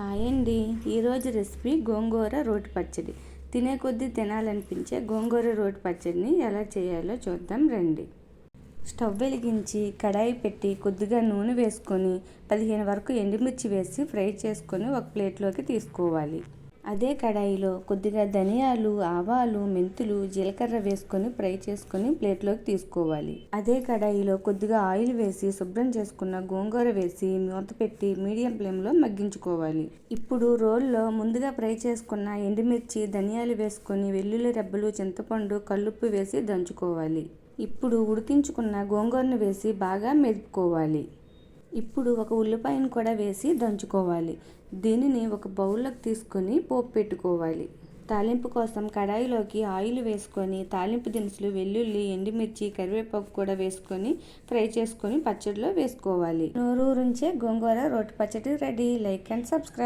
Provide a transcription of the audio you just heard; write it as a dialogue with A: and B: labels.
A: Hi అండి. ఈరోజు recipe గోంగూర రోటి పచ్చడి. తినే కొద్దీ తినాలనిపించే గోంగూర రోటి పచ్చడిని ఎలా చేయాలో చూద్దాం రండి. స్టవ్ వెలిగించి కడాయి పెట్టి కొద్దిగా నూనె వేసుకొని పదిహేను వరకు ఎండుమిర్చి వేసి ఫ్రై చేసుకొని ఒక ప్లేట్లోకి తీసుకోవాలి. అదే కడాయిలో కొద్దిగా ధనియాలు ఆవాలు మెంతులు జీలకర్ర వేసుకొని ఫ్రై చేసుకొని ప్లేట్లోకి తీసుకోవాలి. అదే కడాయిలో కొద్దిగా ఆయిల్ వేసి శుభ్రం చేసుకున్న గోంగూర వేసి మూత పెట్టి మీడియం ఫ్లేమ్లో మగ్గించుకోవాలి. ఇప్పుడు రోల్లో ముందుగా ఫ్రై చేసుకున్న ఎండుమిర్చి ధనియాలు వేసుకొని వెల్లుల్లి రెబ్బలు చింతపండు కల్లుప్పు వేసి దంచుకోవాలి. ఇప్పుడు ఉడికించుకున్న గోంగూరను వేసి బాగా మెదుపుకోవాలి. ఇప్పుడు ఒక ఉల్లిపాయను కూడా వేసి దంచుకోవాలి. దీనిని ఒక బౌల్లోకి తీసుకొని పోపు పెట్టుకోవాలి. తాలింపు కోసం కడాయిలోకి ఆయిల్ వేసుకొని తాలింపు దినుసులు వెల్లుల్లి ఎండుమిర్చి కరివేపాకు కూడా వేసుకొని ఫ్రై చేసుకొని పచ్చడిలో వేసుకోవాలి. నోరూరుంచే గోంగూర రోటి పచ్చడి రెడీ. Like and subscribe.